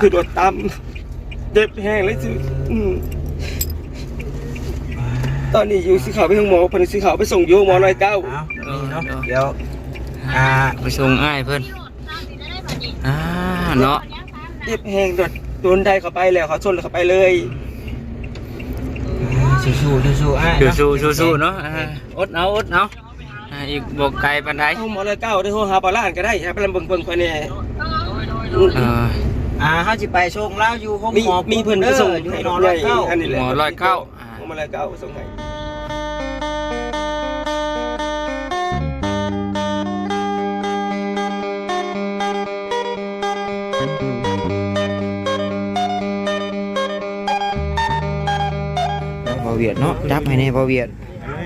คือโดดตามเจ็บแห้งเลยสิอืมตอนนี้อยู่สีขาวไปห้องหมอเพนสีขาวไปส่งโยหมอน้อยเก้าเอานี่เนาะเดี๋ยวอ่าไปส่งอ้ายเพิ่นอ่าเนาะเจ็บแห้งโดดโดนได้เข้าไปแล้วเขาชนแล้วเข้าไปเลยสู้สู้สู้สู้ๆอะสู้สู้สู้ๆเนาะอ่าอดเอาอดเอาอ่าอีกบอกไกลปานใดห้องหมอน้อยเก้าได้โทรหาปลาล้านก็ได้ฮะไปลำเบิ่งเบิ่งคนเนี่ยเอออ่าเฮาสิไปส่งแล้วอยู่ห้องมีหมอมีเพิ่นไปส่งอยู่ให้หมรอถร้ใหญ่อยเก้าอันนี้แหละหมอร้อยเก้าอ่าห้องหมอร้อยเก้าไปส่งให้บ่เวียดเนาะจับให้ในบ่เวียด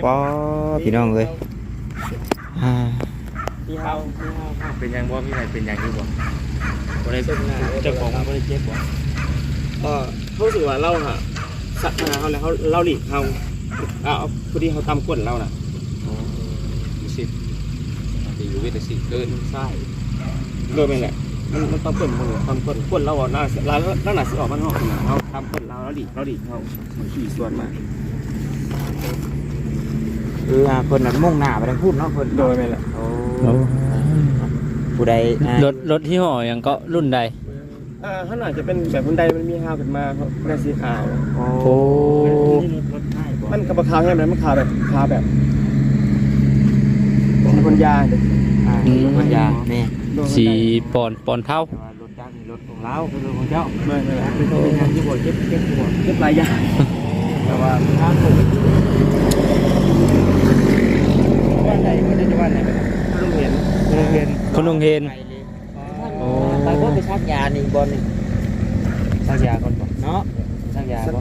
ปอพี่น้องเอ้ยอ่ามีเฮามีเฮาเป็นยังบ่มีใครเป็นยังอยู่บ่ บ่ได้เจ้าของบ่ได้เจ็บบ่เออเขารู้สึกว่าเราฮะสัตว์มาเขาแล้วเขาเราหลีกเขาเอาเอาพอดีเขาตำก้นเราน่ะสิสิอยู่เวทสิเกินใช่โดยไม่แหละมันมันต้องเปิดมือตำก้นก้นเราอะหน้าเราหน้าสิออกมันออกเราทำก้นเราเราหลีกเราหลีกเขาเหมือนขี่ส่วนมาคืออ่าเพิ่นมุ่งหน้าไปทางพูดเนาะเพิ่นโดยไม่แหละโอ้ ผู้ใดอ่ารถรถที่ห่อหยังก็รุ่นใด อ่าข้างหน้าจะเป็นแบบบันไดมันมีฮาวขึ้นมาเขาเป็นสีขาว โอ้โอ้มันกับขาวแค่ไหนมันขาวแบบขาวแบบเป็นคนยาเด็กอ่าลงมายาแม่สีปอนปอนเท่า แต่ว่ารถจักรนี่รถของเราคือรถของเจ้าไม่ไม่เป็นเป็นงานที่บ่เจ็บเจ็บหัวเก็บหลายอย่างแต่ว่าทางผมบ้านใดก็ได้บ้านไหนไปโรงเรีย นโรงเรียนคุณลุงเห็นโอ้ ไปพวกไปชักยานี่บอลนี่ชักยาก่อนบ่เนาะชักยาบ่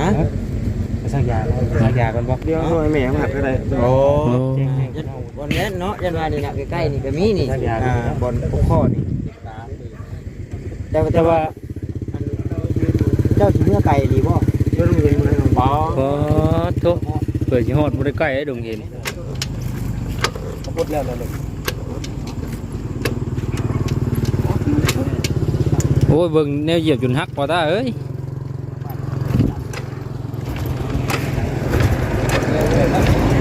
ฮะไปชักยาแล้วชักยาก่อนบ่เดี๋ยวหน่อยแม่มาหักก็ได้โอ้โอ้บอลนี้เนาะยันว่านี่นะใกล้ๆนี่ก็มีนี่อ่าบอลพวกข้อนี่แต่ว่าแต่ว่าอันเจ้าสิเมื่อไก่ดีบ่โรงเรียนมันบ่โอ้ทุกเปิดสิฮอดบ่ได้ใกล้ไอ้ดงเห็นเขาพูดแล้วนั่นเลย อ้ยเบิ่งแนวเหยียบจนหักพอตาเอ้ย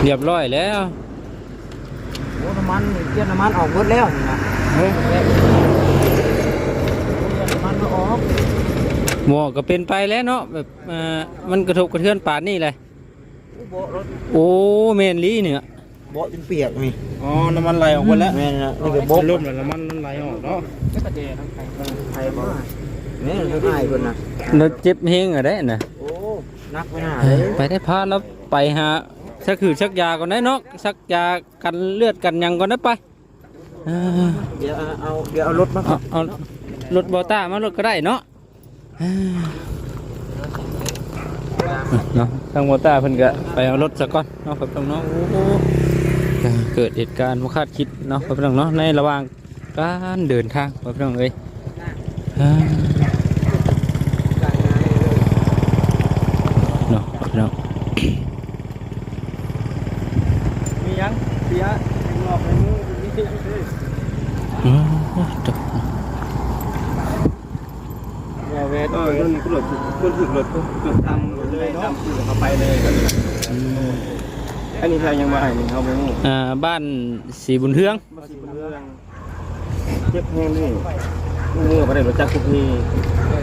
เรียบร้อยแล้วโอ้น้ำมันเกียร์น้ำมันออกหมดแล้วนี่นะเฮ้ยน้ำมันก็ออกหมอก็เป็นไปแล้วเนาะแบบเอ่อมันกระทบกระเทือนปานนี่เลยโบรถโอ้แม่นลีเนี่ย โบจนเปียกนี่อ๋อ น้ำมันไหลออกหมดแล้วแม่นนะนี่ก็โบล่มแล้วน้ำมันมันไหลออกเนาะไทยบ่นี่คือไอ้คนน่ะเราเจ็บเฮงอะได้น่ะโอ้นักไม่น่าเลยไปได้พาแล้วไปหาชักคือชักยาก่อนได้เนาะชักยากันเลือดกันหยังก่อนได้ไปเอ่อเดี๋ยวเอาเดี๋ยวเอารถมาก่เอาอนเอารถบอต้ามารถก็ได้เนาะเอ่อเนาะทางบอต้าเพิ่นก็ไปเอารถซะก่อนเนาะครับน้องๆโอ้โห เอ่อเกิดเหตุการณ์ไม่คาดคิดเนาะครับน้องๆเนาะในระหว่างการเดินทางครับน้องเอ้ยเอ่อเนาะครับน้องมียังเสียงอกในมือมีที่เลยอืมจบอย่าเวทเออรุ่นก็หลุดรุ่นถึกหลุดหลุดตำเลยตำคือเขาไปเลย อันนี้ใครยังมาไอ้นี่เขาไปงูอ่าบ้านสีบุญเทืองมาสิบเรื่องเจ็บแห้งนี่มือมาได้รถจักรทุกที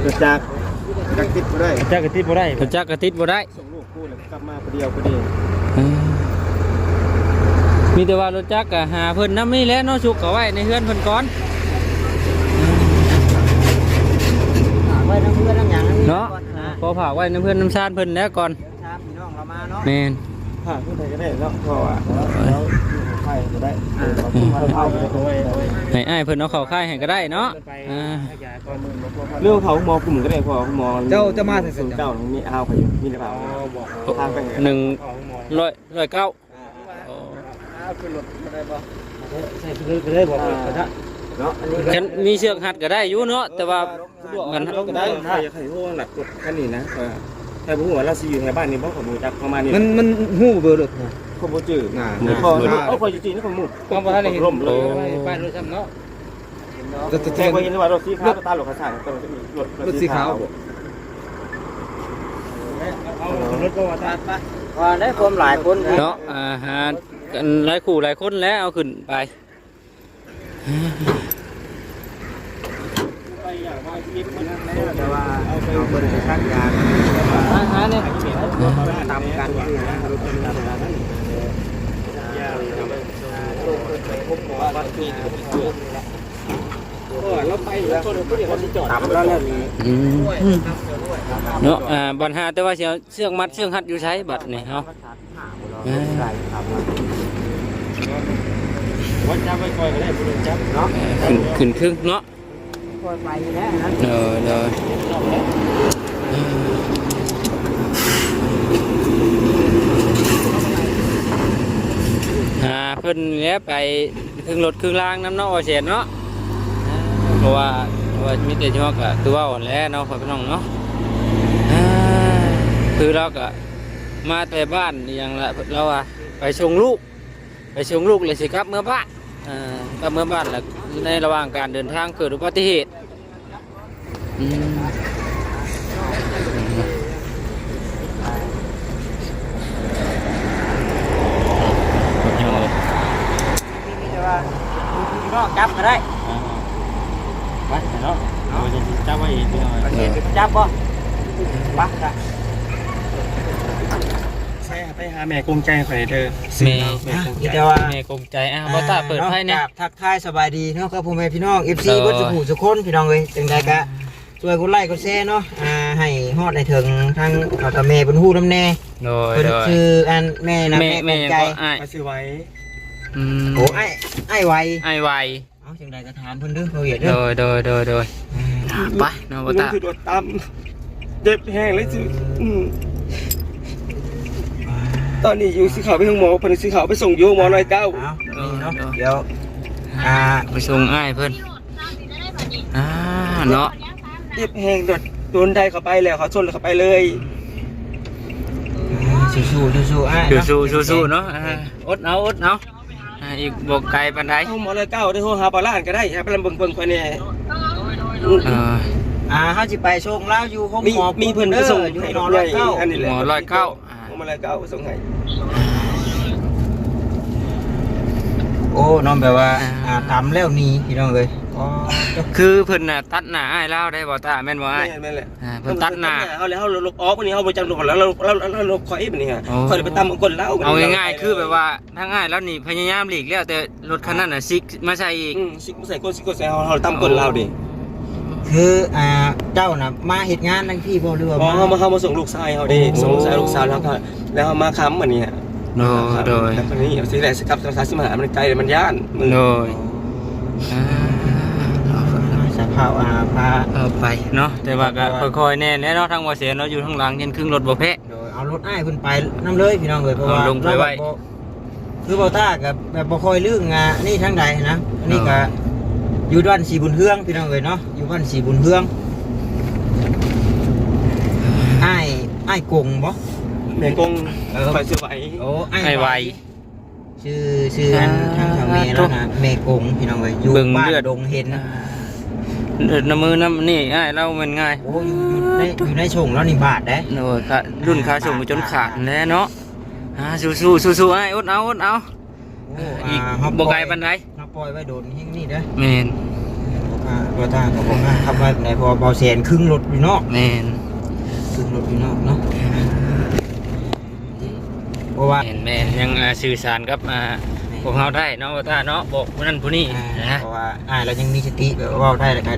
รถจักรจักรติดมาได้จักกระติดบ่ได้พระจักกระติดบ่ได้ส่งลูกคู่แล้วกลับมาคนเดียวพอดีอ่ามีแต่ว่ารถจักรก็หาเพิ่นน้ำนี่แหละเนาะชุกเอาไว้ในเฮือนเพิ่นก่อนฝากไว้น้ำเพื่อนน้ำหยังนี่เนาะก่อนนะพอฝากไว้ในเพื่อนน้ำชานเพิ่นแล้วก่อน ชามพี่น้องเรามาเนาะ แม่น ผ่านขึ้นไปก็ได้แล้วเพราะว่าแล้วใครก็ได้เราขึ้นมาเอาไปตัวเองให้อ้ายเพิ่นเอาเข้าค่ายให้ก็ได้เนาะอ่าเรื่องเขาหมอกลุ่มก็ได้พอหมอเจ้าจะมาถึงศูนย์เก้ามีเอาไปอยู่มีหรือเปล่าทางไปหนึ่งร้อยร้อยเก้าขึ้นรถไม่ได้ป่ะใส่คือก็ได้บอกเลยก็ได้เนาะอันนี้ก็คันมีเชือกหัดก็ได้อยู่เนาะแต่ว่ามันมันก็ได้ใครใครพูดหลักกดขั้นนี้นะ ใครพูดว่าเราซีอยู่ในบ้านนี้เพราะขบูจักประมาณนี้มันมันหู้เบอร์รถนะขบูจืดพอเอาพอจริงๆนี่ขมูก็บ่ทันได้เห็นล่มเลยไปรถซ้ำเนาะมแต่แต่พอเห็นว่ารถสีขาวก็ตาหลบข้างซ้ายก็รถรถสีขาวรถก็ว่าตาว่าได้ความหลายคนเนาะอาหารกันหลายคู่หลายคนแล้วเอาขึ้นไปไปอย่างว่าชีวิต มันนั่นแต่ว่าเอาไปเบิ่งชักยาอาหารเนี่ยตามกันคือนะรถเป็นตามกันนั่นเราไปแล้วคนผู้เดียวเขาจอดตามแล้วแล้วนี่อืมเนาะอ่าบันหาแต่ว่าเสียวเชือกมัดเชือกหัดอยู่ใช้บัดนี่เนาะวัดจับไปคอยก็ได้ผู้เดียวจับเนาะขึ้นขึ้นครึ่งเนาะ คอยไปแล้วนะเออเออหาเพิ่นเนี้ยไปครึ่งรถครึ่งล่างน้ำเนาะเสียเนาะเพราะว่าเพราะว่ามีแต่ช่วงก็คือว่าอ่อนแล้วเนาะพ่อพี่น้องเนาะคือเราก็มาแต่บ้านอย่างละเราอะไปส่งลูก ไปส่งลูกเลยสิครับเมื่อบ้านอ่ากลับเมื่อบ้านแล้ว ในระหว่างการเดินทางเกิดอุบัติเหตุอืมมีแต่ว่าพี่น้องจับก็ได้ไปเนาะเราจะจับไว้อีกหน่อยประเทศจับบ่ปักจ้ะใช่ ไปหาแม่กงใจข่อยเด้อมีแต่ว่าแม่กงใจอะบ่ตาเปิดไพ่เนี่ยกราบทักทายสบายดีเนาะครับพ่อแม่พี่น้อง FC เออบ่สุขสุคนพี่น้องเอ้ยจังไดกะช่วยกดไลค์กดแชร์เนาะอ่าให้ฮอดให้ถึงทางเขากับแม่เพิ่นฮู้นำแน่โดยเพิ่นโดยชื่ออันแม่นะแม่แม่แม่กงใจก็อ้ายมาซื้อไว้อืมโอ้ไอ้ไอ้ไวอ้ายไวเอาจังไดก็ถามเพิ่นเด้อเขาเห็นโดเด้อยโดยโดยโดยไปเนาะบ่ลุงตาคือโดดตามเจ็บแห้งเลยสิอืม ตอนนี้อยู่สีขาวไปห้องหมอพนสีขาวไปส่งโยหมอหน่อยเก้าเอานี่เนาะเดี๋ยวอ่าไปส่งอ้ายเพิ่นอ่าเนาะเจ็บแห้งโดดโดนได้เข้าไปแล้วเขาชนแล้วเข้าไปเลยสู้ๆสู้ๆไอ้สู้สู้สู้ๆเนาะอ่าอดเอาอดเอาอ่าอีกบ่ไกลปานใดห้องหมอหน่อยเก้าได้โทรหาปลาล้านก็ได้ครับไปลำเบิ่งเบิ่งคนเนี่ยเอออ่าเฮาสิไปส่งแล้วอยู่ห้องมีหมอมีเพิ่นไปส่งอยู่ให้หมอรร้ถอยใหญ่เก้าอันนี้แหละหมอร้อยเก้า อ่าห้องหมอหน่อยเก้าไปส่งให้โอ้น้องแบบว่าอ่าทำแล้วหนี่พี่น้องเลยอ๋อคือเพิ่นน่ะตัดหน้าอ้ายแล้วได้บ่ตาแม่นบ่อ้ายแม่นแหละอ่าเพิ่นตัดหน้าเขาเลยเขาลบออกวันนี้เขาไปจำลงแล้วเราเราเราลบคอยแบบนี้ฮะโอ้คอยไปตามมังกรแล้วเอาง่ายๆคือแบบว่าทั้งง่ายแล้วนี่พยายามหลีกแล้วแต่รถคันนั้นน่ะซิกมาใส่อีก อืมสิใส่ก้นสิก้นใส่เขาเขาตามกลเราดิ คืออ่าเจ้าน่ะมาเหตุงานทั้งที่บ่หรือว่าพอเขามาเขามาส่งลูกชายเขาดิส่งลูกชายลูกสาวแล้วก็แล้วเขามาค้ำวันนี้ฮะโดยโดยแล้วคนนี้สิแหละสกับสาสิมาหามันไกลมันย่านมือโดยอ่าสภาพอ่าพาเอาไปเนาะแต่ว่าก็ค่อยๆแน่แน่เนาะทางว่าเสียเนาะอยู่ข้างหลังยันครึ่งรถบ่แพ้โดยเอารถอ้ายเพิ่นไปนํเลยพี่น้องเลยเพราะว่าเอาลงไปไว้เราแบบบ่คือเบาต้ากับแบบบ่ค่อยลืมงานนี่ทั้งใดนะอันนี้ก็ อยู่ด้านสีบุญเฮืองพี่น้องเลยเนาะอยู่บ้านสีบุญเฮืองอ้ายอ้ายกงบ่แม่กงคอยซื้อไว้โอ้ไอ้ไวชื่อชื่ออันทางทางเมแล้วนะเมกงพี่น้องเอ้ยอยู่เบิ่งบ้านเลือด ดงเห็นเดินน้ำมือน้ำนี่ง่ายเรามันง่ายโอ้อยู่อยู่ในอยู่ในชงแล้วนี่บาทเด้โดยค่ะรุ่นขาส่งจนขาดแล้วเนาะอ่าสู้ๆสู้ๆไอ้อดเอาอดเอาโอ้อีกอ่าเฮาบ่ไกลปานใดเฮา ปล่อยไว้โดนที่นี่เด้อแม่นบ่กล้าบ่ตาก็บ่กล้าขับไว้ปานใดเพอเบาแสนครึ่งรถอยู่นอกแม่นครึ่งรถอยู่นอกเนาะเพราะว่าแม่นแม่นยังอ่าสื่อสารกับอ่าพวกเราได้เนาะว่าตาเนาะบอกผู้นั้นผู้นี้อ่านะเพราะว่าอ้ายเรายังมีสติแบบว่าเว้าได้แล้วก็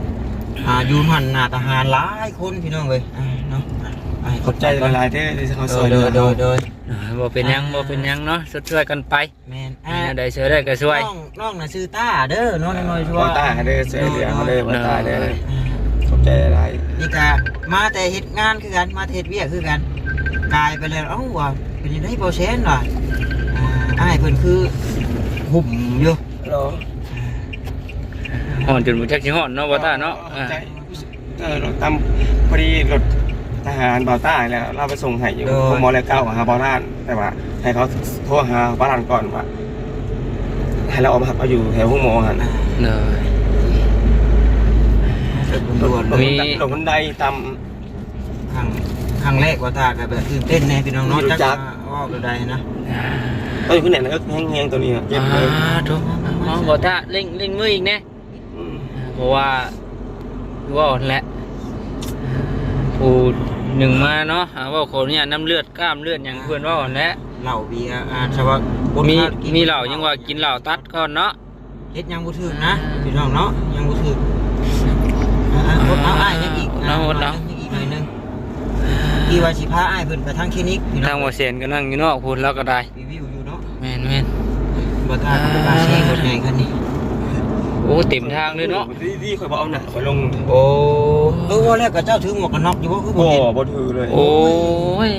อ่าอยู่หันหน้าทหารหลายคนพี่น้องเอ้ยอ่าเนาะอ่า ขอบใจหลายๆที่ที่เขาโดซอยยโดยโดยโดยอ่าบ่เป็นหยังบ่เป็นหยังเนาะช่วยๆกันไปแม่นอ่าอ่าได้ช่วยได้ก็ช่วยน้องน้องน่ะชื่อต้าเด้อน้องน้อยๆชัวว่าตาเด้อเสียเหลือเขาเด้อว่าตาเด้อเออขอบใจหลายนี่กะมาแต่เฮ็ดงานคือกันมาแต่เฮ็ดเวียกคือกันกลายไปแล้วเอ้าว่าเป็นยังไงเปอร์เซ็นต์ว่ะอ่าอ้ายเพิ่นคือหุ่มอยู่เหรอห่อนจนบ่จักสิห่อนเนาะว่าตาเนาะอ่าเออรถตามพอดีรถ ทหารบาต้าแล้ว เราไปส่งให้อยู่พมอแล้วเก้าหาบอลานแต่ว่า ให้เขาโทรหาบอลานก่อนว่าให้เราเอามาหับเอาอยู่แถวห้องหมอหันอ่าเด้อด่วนลๆเลยงลงบันไดตามครั้งครั้งแรกว่าตาก็แบบตื่นเต้นแน่พี่น้องเนาะไม่รู้จัจักกว่าก็ได้นะตอนอยู่ขึ้นไหนนะเอิ๊กแห้งๆตัวนี้อะเจ็บเลยอ่าถูกอ๋อบ่ถ้าเร่งเร่งมืออีกแน่อืมเพราะว่าคือว่าอ่อนแหละผู้ หนึ่งมาเนาะหาว่าคนเนี่ยน้ำเลือดกล้ามเลือดอย่างเพื่อนว่าอ่อนแหละเหล้าเบียร์อ่าใช่ว่าบนมีข้าวกินมีเหล่ายังว่ากินเหล่าตัดก่อนเนาะเฮ็ดยังบ่ถึกนะพี่น้องเนาะยังบ่ถึกอ่าๆอดเอาอ้ายยังอีกเอาอดเอา ยังอีกหน่อยหนึงพี่ว่าสิพาอ้ายเพิ่นไปทางคลินิกพี่น้ทาองงว่าเสียนก็นั่งอยู่นอกพูดแล้วก็ได้ รีวิวอยู่เนาะแม่นแม่นบ่ทาบ่กล้าเช็ครถใหญ่คันนี้ โอ้เต็มทางเลยเนาะดีดีๆคอยบอกเอาหนักคอยลง โอ้เออว่าแล้วก็เจ้าถือหมวกกันน็อกอยู่บ่คือบ่บ่เห็นบ่ถือเลยโอ้ย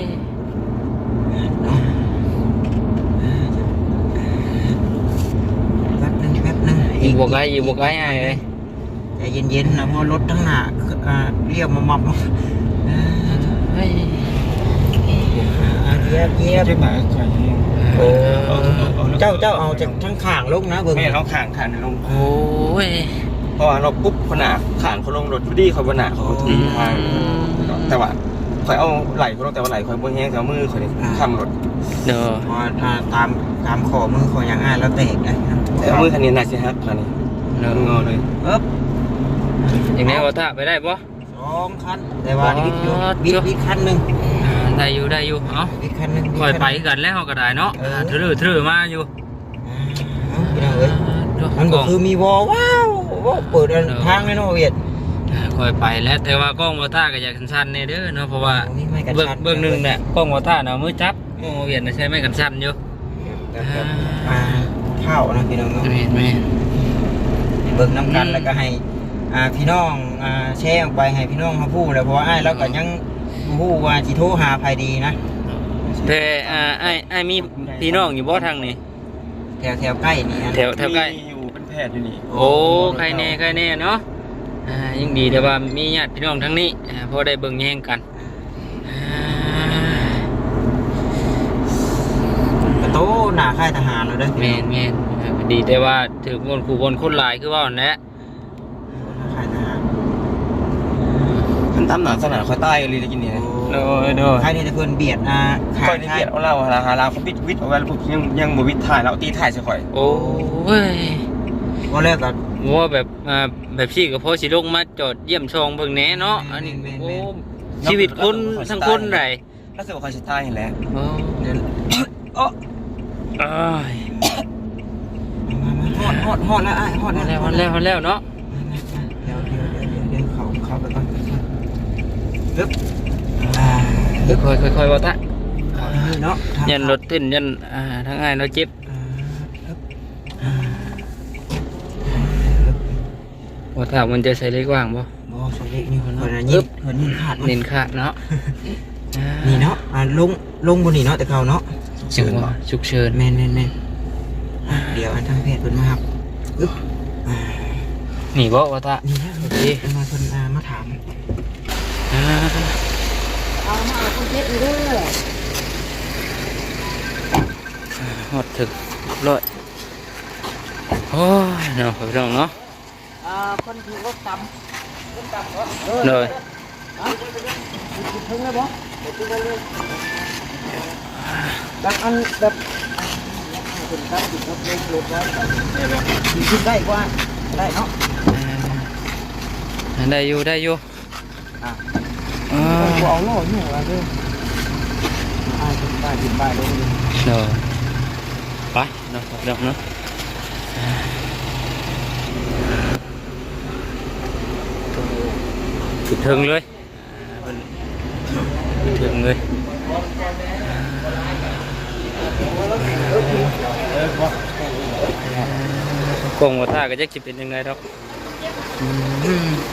แป๊บนึงแป๊บนึงอีกบวกไอ้อีกบวกไอ้ไอ้เลยใจเย็นๆนะเพราะรถทั้งหน้าอ่าเรียบมามับอ่าเฮ้ยเยีย บเยียบใช่ไหมใช่โอ้เจ้าเจ้าเอาจากทั้งข้างลงนะเบิ่งแม่เราข่างข่างลงโอ้ยเพราะว่าเราปุ๊บขนาดข่างเขาลงรถพอดีเขาบนหนาเขาก็ถือทางแต่ว่าคอยเอาไหล่เขาลงแต่ว่าไหล่คอยบนแห้งแต่ว่ามือคอยทำรถเด้อเพราะว่าอ่าตามตามขอมือขออย่างอ้ายแล้วแตกนะแต่ว่ามือคันนี้น่าจะฮักคันนี้เด้องอเลยเอ๊บอย่างนี้ว่าถ้าไปได้ปะสองคันแต่ว่าอ๋อวิทย์อยู่วิทย์วิทย์คันหนึ่ง ได้อยู่ได้อยู่เอ้าวิทย์คันหนึ่งคอยไปกันแล้วก็ได้เนาะเออ ถือถือมาอยู่อ่าเอาพี่น้องเอ้ยมันก็คือมีวอลว้าวว้าวเปิดอันทางเลยเนาะเวียดคอยไปแล้วแต่ว่ากล้องวอต้าก็อยากสั้นๆเนี่ยเด้อเนาะเพราะว่าโอ้นี่ไม่กันเบื้องชัดเบื้องหนึงเนี่ยกล้องวอต้าเนาะมือจับกล้องวอเวียนน่ะใช้ไม้กันสั้นอยู่แบบแบบอ่าข้าวนะพี่น้องเนาะ แม่นแม่น เบิ่งน้ำกันอืมแล้วก็ให้อ่าพี่น้องอ่าแชร์ออกไปให้พี่น้องเขาพูดเลยเพราะว่าอ้ายเราก็ยังบ่ ฮู้ว่าสิโทรหาใครดีนะแต่อ่าไอ้ไอ้มีพี่น้องอยู่บ่ทางนี้แถวแถวใกล้นี่นะแถวแถวใกล้ มีอยู่เป็นแพทย์อยู่นี่โอ้ใครแน่ใครแน่เนาะอ่ายังดีแต่ว่ามีญาติพี่น้องทั้งนี้อ่าพอได้เบิ่งแย่งกันอ่ากระโตหน้าค่ายทหารเราเด้อแม่นแม่นอ่าดีแต่ว่าถือคนขู่คนคนหลายคือว่านั่นแหละ ค่ายทหาร ขัน ตามหนาสนามคอยใต้เลยจะกินเนี่ยโดยโดยค่ายนี่แต่เพิ่นเบียดอ่าคอยนี่เกียดเอาเราหาหาเราเขาปิดวิทย์เอาไว้แล้วพวกยังยังบวิทย์ถ่ายเราตีถ่ายใช่ข่อยโอ้ยก็แรกก็ว่าแบบอ่าแบบพี่กับพ่อสิลงมาจอดเยี่ยมชองเบิ่งแหน่เนาะอันนี้โอ้ชีวิตคนทั้งคนไรแล้วสึกว่าคอยจะตายเห็นแล้วโอ้เดี๋ยโอ้อ้ายมาๆฮอดฮอดฮอดแล้วอ้ายฮอดแล้ววฮอดแล้วฮอดแล้วเนาะ เดี๋ยวเดี๋ยวเดี๋ยวเดี๋ยวเดี๋ยวเข้าเข้าไปก่อน ปึ๊บอ่าค่อยๆค่อยๆว่าตะเข้าที่นี่เนาะทางยันรถเต้นยันอ่าทั้งอ้ายเราะเจ็บอ่าปึ๊บว่าถ้ามันจะใส่เล็กว่างบ่ บ่สวยนี่คนน่ะยิบเพิ่นยิงขาดมันเน้นขาดเนาะอ่านี่เนาะอ่าลงลงบนนี่เนาะแต่เขาเนาะจังหวะฉุกเฉินแม่นแม่นแม่นอะเดี๋ยวอันทางเพจเพิ่นมาครับอึ๊บอ่านี่บ่ว่าตะนี่นะโอเคเพิ่นมาเพิ่นอ่ามาถาม อ่าเอามาเอาคนเพชรเด้อฮ อดถึงร้อยโอ้ยเนาะพี่น้องเนาะอ่าคนถือรถต่ำรถต่ำเหรอเ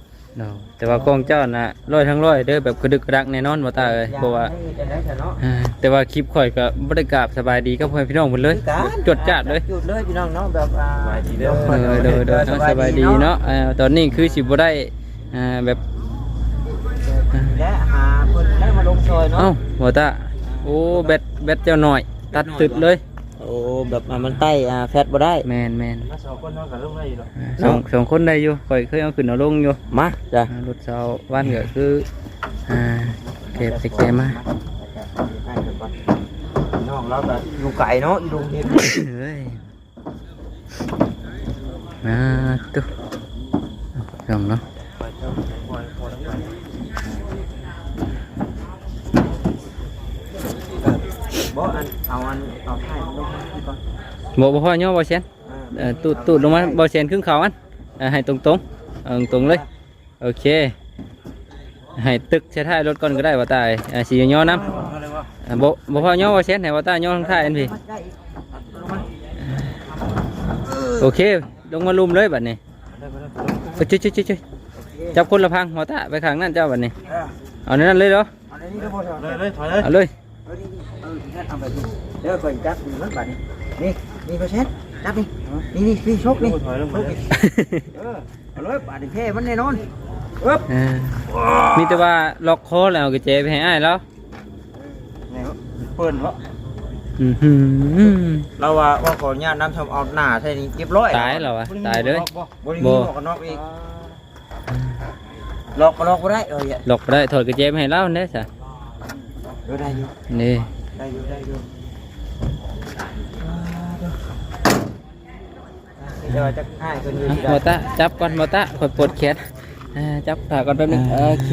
เนาะแต่ว่ากองเจ้าน่ะร้อยทั้งร้อยเด้อแบบกระดึกกระดักแน่นอนบ่ตาเอ้ยเพราะว่าจะได้เนาะอ่าแต่ว่าคลิปข่อยก็บ่ได้กราบสบายดีกับพ่อแม่พี่น้องเพิ่นเลยจดจ้าดเลยจุดเลยพี่น้องเนาะแบบอ่าสบายดีเด้อ เออเด้อเด้อเนาะสบายดีเนาะอ่าตอนนี้คือสิบ่ได้อ่าแบบและหาเพิ่นได้มาลงซอยเนาะเอ้าบ่ตาโอ้แบตแบตเจ้าหน่อย ตัดตึดเลย โอ้แบบอ่ามันใต้อ่าแฟตบ่ได้แม่นแม่นมาสองคนนอนกับลูกได้อยู่หรออ่าสองสองคนได้อยู่ข่อยเคยเอาขึ้นเอาลงอยู่มาจ้ะอ่ารถเช้าวันก็คืออ่าเก็บไปแกมาน้องเราก็อยู่ไกลเนาะอยู่โรงเรียนเฮ้ยมาตุ๊ลองเนาะ บ่อันเอาอันเอาท้ายมันลงมาก่อนบ่บ่พอย่อบ่เชนอ่าเอ่อตูดตูดลงมาบ่เชนครึ่งเขาอันเอ่อให้ตรงตรงๆเอาตรงๆเลยโอเคให้ตึก เชนให้ว่าตายย่อทางท้ายอันพี่ได้อีกโอเคลงมาลุมเลยบัดนี้เอ้ยจุ๊ยๆๆๆจับคนละพังหัวตาไปข้างนั่นเจ้าบัดนี้เออเอาในนั้นเลยเหรอเอาในนี้ก็พอเถอะเลยเลยถอยเลยเอาเลยเอานี่เอองั้นเอาไปดิเดี๋ยวก่อนจับดูมันบัดนี้นี่นี่ก็เช็ดจับนี่นี่นี่พี่ชกนี่ถอยลงชมากนี่เออเอาเลยบาดนี้แพ้มันแน่นอนปึ๊บมีแต่ว่าล็อกคอแล้วกระเจไปให้อ้ายแล้วนวะเปิ้นวะอื้อหือเราว่าว่าขออนุญาตน้ำทำเอาหน้าใช่นี่เรียบร้อยตายแล้ววะตายเลยบริมีหมวกกันน็อกอีกล็อกก็ล็อกก็ได้เอออย่าหลอกบ่ได้ถอดกระเจไปให้เล่าเด้อจ้ะเออได้อยู่นี่ ได้อยู่ได้อยู่เดี๋ยวจะให้คนอยู่อะที่หมได้อตาจับก่อนหมอตาขดปวดแขนอ่าจับขาก่อนแป๊บนึงโอเค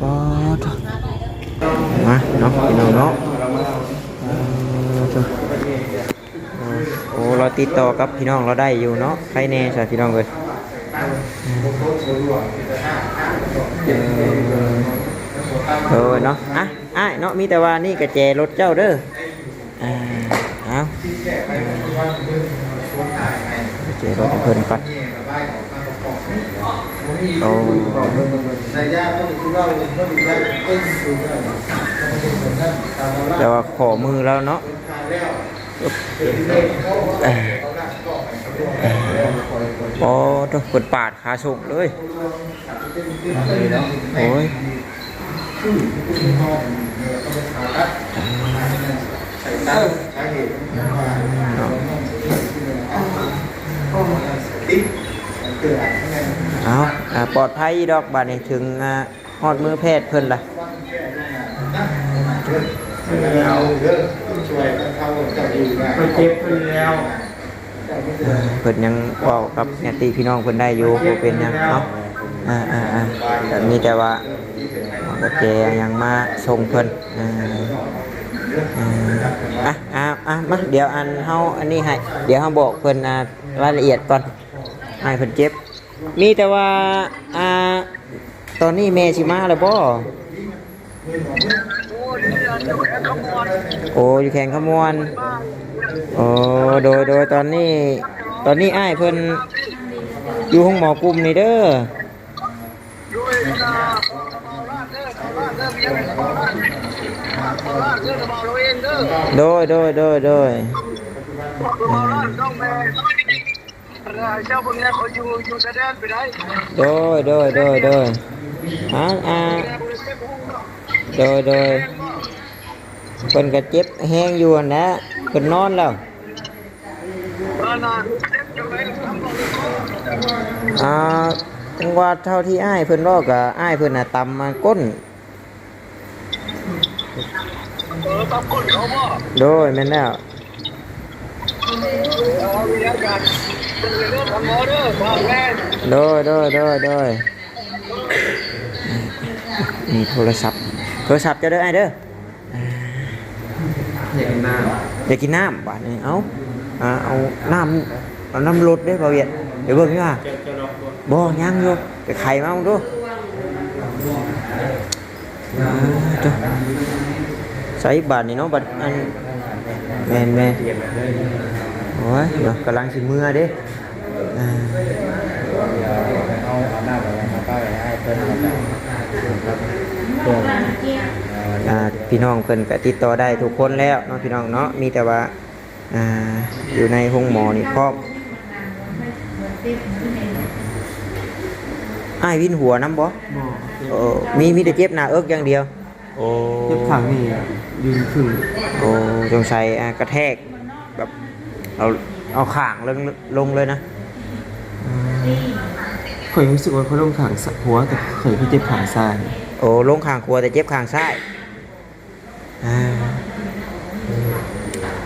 ปอดมาเนาะพี่น้องเนาะเออจ้ะเออโอ้เราติดต่อกับพี่น้องเราได้อยู่เนาะใครแน่ใช่พี่น้องเลย เออเนาะอะอะเนาะมีแต่ว่านี่กระแจรถเจ้าเด้ออ่าเอากระแจรถเพิ่นก่อนโอ้แต่ว่าขอมือแล้วเนาะโอึ๊บเอ่อเอ่อโอ้ย ต้องเปิดปาดขาสุกเลยโอ้ยเอาอ่าปลอดภัยดอกบาดนี้ถึงอ่าฮอดมือแพทย์เพิ่นล่ะอ่าเพิ่นยังเว้ากับญาติพี่น้องเพิ่นได้อยู่บ่เป็นหยังเนาะอ่าอ่าอ่าแต่มีแต่ว่า เอากระแจยังมาส่งเพิ่นอ่าอะอะอะมาเดี๋ยวอันเฮาอันนี้ให้เดี๋ยวเฮาบอกเพิ่นอ่ารายละเอียดก่อนให้เพิ่นเจ็บ มีแต่ว่าอ่าตอนนี้แม่สิมาแล้วบ่โอ้อยู่แข่งขมวนโอ้โดยโดยตอนนี้ ตอนนี้อ้ายเพิ่นอยู่ห้องหมอกลุ่มนี่เด้อ โดยโดยโดยโดยเจ้าพวกนี้เขาอยู่อยู่แสดงไปได้โดยโดยโดยโดยอ่าอ่าโดยโดยเพิ่นก็เจ็บแห้งอยู่นะเพิ่นนอนแล้วบ้านนาเจ็บอยู่ไหนทำบ่อ่าจังหวัดเท่าที่อ้ายเพิ่นบอกก็อ้ายเพิ่นน่ะตำมาก้น เออตามคนเขาบ่โดยแม่นแล้วเอามีอาการเป็นเรื่องของหมอเด้อทางแม่โดยโดยโดยโดยมีโทรศัพท์ โทรศัพท์เจะเด้อไอ้ายเด้ออ่าอยากกินน้ำอยากกินน้ำบาดนี้เอาอ่าเอาน้ำเอาน้ำรถได้บ่เวียดเดี๋ยวเบิ่งดีกว่าบ่ยังอยู่ไปไข่มาเอาดูอ่าเด้อ ใส่บาทนี่เนาะบัดอันแม่นแม่โอ้ยเนาะกำลังสิเมื่อเด้ออ่าเอาเอาหน้าไปเอาป้าไปให้เพิ่นแล้วก็ครับเพิ่นอ่าพี่น้องเพิ่นก็ติดต่อได้ทุกคนแล้วเนาะพี่น้องเนาะมีแต่ว่าอ่าอยู่ในห้องหมอนี่พร้อมอ้ายวินหัวน้ำบ่บ่โอ้มีมีแต่เจ็บหน้าเอิกอย่างเดียว โอ้เจ็บข้างนี่ยืนขึ้นโอ้สงสัยอ่ากระแทกแบบเอาเอาข่างลงลงเลยนะเคยรู้สึกว่าเขาลงข้างหัวแต่เคยพี่เจ็บข้างซ้ายโอ้ลงข้างขวาแต่เจ็บข้างซ้ายอ่า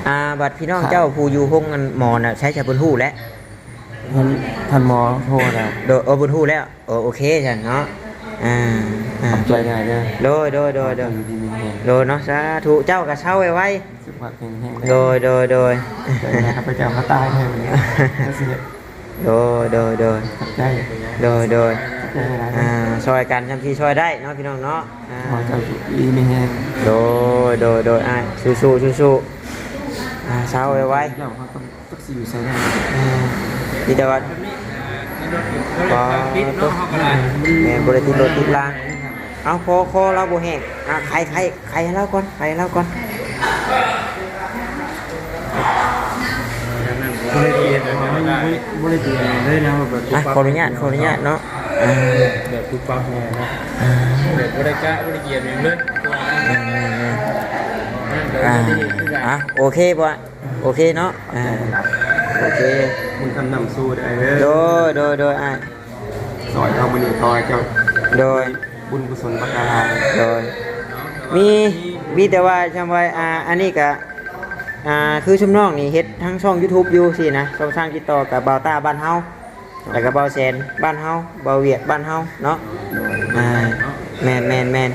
อ่าบัดพี่น้องเจ้าผู้อยู่ห้องอันหมอน่ะใช้ชาบนหูแล้วท่านท่านหมอโทรแล้วโดยโอ้บนหูแล้วโอ้โอเคฉันเนาะ อ่าอ่าขอบใจง่ายเด้อโดยโดยโดยโดยอยู่ดีมีแรงโดยเนาะสาธุเจ้าก็เช่าไว้ไว้สุขภาพแข็งแรงโดยโดยโดยใจนะครับไปเจ้าเขาตายแทนวันนี้นั่นสิโดยโดยโดยขอบใจโดยโดยขอบใจอะไรอ่าช่วยกันทำที่ช่วยได้เนาะพี่น้องเนาะอ่าขอเจ้าอยู่ดีมีแรงโดยโดยโดยอ่าสู้สู้สู้สู้ๆอ่าเช่าไว้ไว้เจ้าเขาต้องต้องสิอยู่ใส่ได้อ่าดีแต่ว่า ก็แม่บริติดรถติดลางเอาคอคอเราโบแหกอ่าใครใครใครให้เราก่อนใครให้เราก่อนบริเวณบริเวณเลยนะแบบอ่ขออนุญาตขออนุญาตเนาะแบบทุกปั๊บเนี่ยนะอ่าแบบบริการบริเกียรอย่างเลยอ่าโอเคป่ะโอเคเนาะอ่าโอเค มึงทำนำสู้ได้เลโดยยโดยโดยอะสอนเอามันนี่ต่อเจ้าโดย บุญกุศลประการ โดยมีมีแต่ว่าจำไว้อ่าอันนี้ก็อ่าคือชุมน้องนี่เฮ็ดทั้งช่อง YouTube อยู่สินะช่องทางติดต่อกับเบาต้าบ้านเฮาแล้วก็เบาแสนบ้านเฮาเบาเวียดบ้านเฮาเนาะอ่าแม่นแม่นแม่น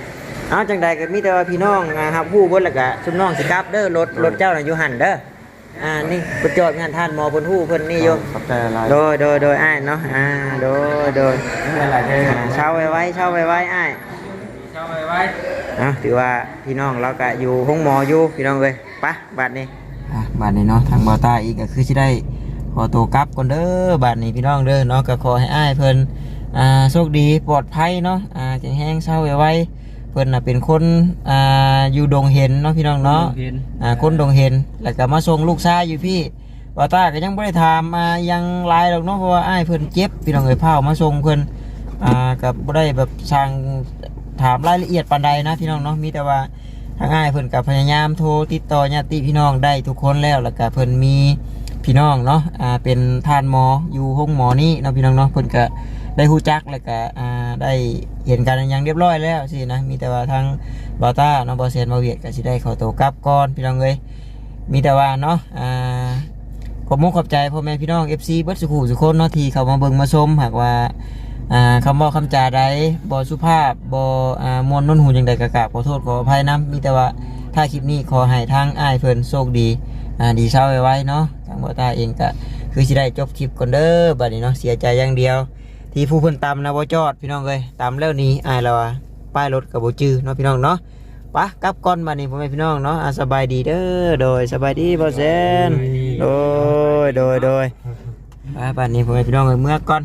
เอาจังใดก็มีแต่ว่าพี่น้องนะครับผู้เบิดแล้วก็ชุมน้องสิกลับเด้อรถรถเจ้าน่ะอยู่หั่นเด้อ อ่านี่ไปจอดงานท่านหมอเพิ่นฮู้เพิ่นนี่อยู่ขอบใจอะไรโดยโดยโดยอ้ายเนาะอ่าโดยโดยอะไรเด้ออ่าเช่าไว้ไว้เช่าไว้ไว้อ้ายเช้าไว้ไว้เนาะถือว่าพี่น้องเราก็อยู่ห้องหมออยู่พี่น้องเลยไปะบาดนี้อะบาดนี้เนาะทางบอต้าอีกก็คือสิได้ขอตัวกลับก่อนเด้อบาดนี้พี่น้องเด้อเนาะก็ขอให้อ้ายเพิ่นอ่าโชคดีปลอดภัยเนาะอ่าแข็งแห้งเช่าไว้ไว้ เพิ่นน่ะเป็นคนอ่าอยู่ดงเห็นเนาะพี่น้องเนาะเห็นอ่าคนดงเห็นแล้วก็มาส่งลูกชายอยู่พี่บอต้าก็ยังบ่ได้ถามมายังหลายดอกเนาะเพราะว่าอ้ายเพิ่นเจ็บพี่น้องเอ้ยพามาส่งเพิ่นอ่ากับบ่ได้แบบสร้างถามรายละเอียดปานใดนะพี่น้องเนาะมีแต่ว่าทางอ้ายเพิ่นกับพยายามโทรติดต่อญาติพี่น้องได้ทุกคนแล้วแล้วก็เพิ่นมีพี่น้องเนาะอ่าเป็นทานหมออยู่ห้องหมอนี่เนาะพี่น้องเนาะเพิ่นก็ได้ฮู้จักแล้วก็อ่า ได้เห็นกันอย่างเรียบร้อยแล้วสินะมีแต่ว่าทางบาต้าเนาะบอเซนบาเวียดก็สิได้เข้าตัวกลับก่อนพี่น้องเอ้ยมีแต่ว่าเนาะอ่าขอบมุกขอบใจพ่อแม่พี่น้อง FC เบิดสุขุสุคนเนาะที่เขามาเบิ่งมาชมหากว่าอ่าคำบอกคำจาใดบอสุภาพบอ่ามวนนุ่นหูย่างใดกะกาบขอโทษขออภัยน้ำมีแต่ว่าถ้าคลิปนี้ขอให้ทางอ้ายเพิ่นโชคดีอ่าดีเศร้าไว้ไวเนาะทางบ่ตาเองก็คือสิได้จบคลิปก่อนเด้อบัดนี้เนาะเสียใจอย่างเดียว ที่ผู้เพิ่นตามนะบ่จอดพี่น้องเอ้ยตามแล้วหนี้อ้ายเราอะป้ายรถกับบ่จื้อเนาะพี่น้องเนาะไปะกลับก่อนบัดนี้พ่อแม่พี่น้องเนาะอ่าสบายดีเด้อโดยสบายดีบ่แซนโดยโดยโดยไปบัดนี้พ่อแม่พี่น้องเอ้ยเมื่อก่อน